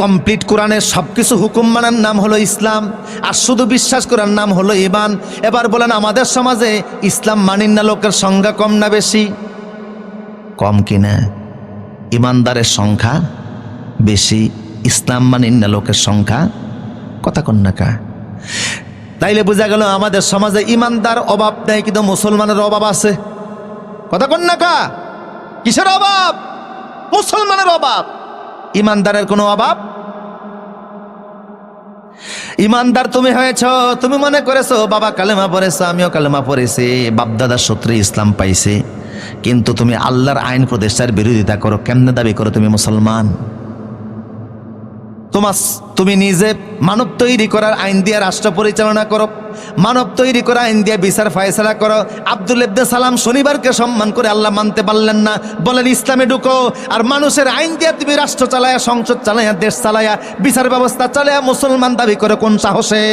Complete কোরআনের সব কিছু হুকুম মানার নাম হলো ইসলাম। আর শুধু বিশ্বাস করার নাম হলো ইমান এবার বলেন, আমাদের সমাজে ইসলাম মানিন না, লোকের সংখ্যা কম না বেশি? কম কিনা? ইমানদারের সংখ্যা বেশি, ইসলাম মানিন না, লোকের সংখ্যা কথা কন্যাকা। তাইলে বোঝা গেল, আমাদের সমাজে ইমানদার অভাব নেই, কিন্তু মুসলমানের অভাব আছে। কথা কন্যাকা, কিসের অভাব? মুসলমানের অভাব। ইমানদারের কোনো অভাব? ইমানদার তুমি হয়েছ, তুমি মনে করেছ, বাবা কালেমা পড়েছ, আমিও কালেমা পড়েছি বাপদাদার সূত্রে ইসলাম পাইছে। কিন্তু তুমি আল্লাহর আইন প্রদেশের বিরোধিতা করো, কেমনে দাবি করো তুমি মুসলমান? তোমার তুমি নিজে মানব তৈরি করার আইন দিয়ে রাষ্ট্র পরিচালনা করো। মানব তৈরি করা আইন দিয়ে বিচার ফায়সলা করো। আব্দুল এব্দে সালাম শনিবারকে সম্মান করে আল্লাহ মানতে পারলেন না। বলেন, ইসলামে ঢুকো আর মানুষের আইন দিয়ে তুমি রাষ্ট্র চালায়া, সংসদ চালায়া, দেশ চালায়া, বিচার ব্যবস্থা চালায়া মুসলমান দাবি করে কোন সাহসে?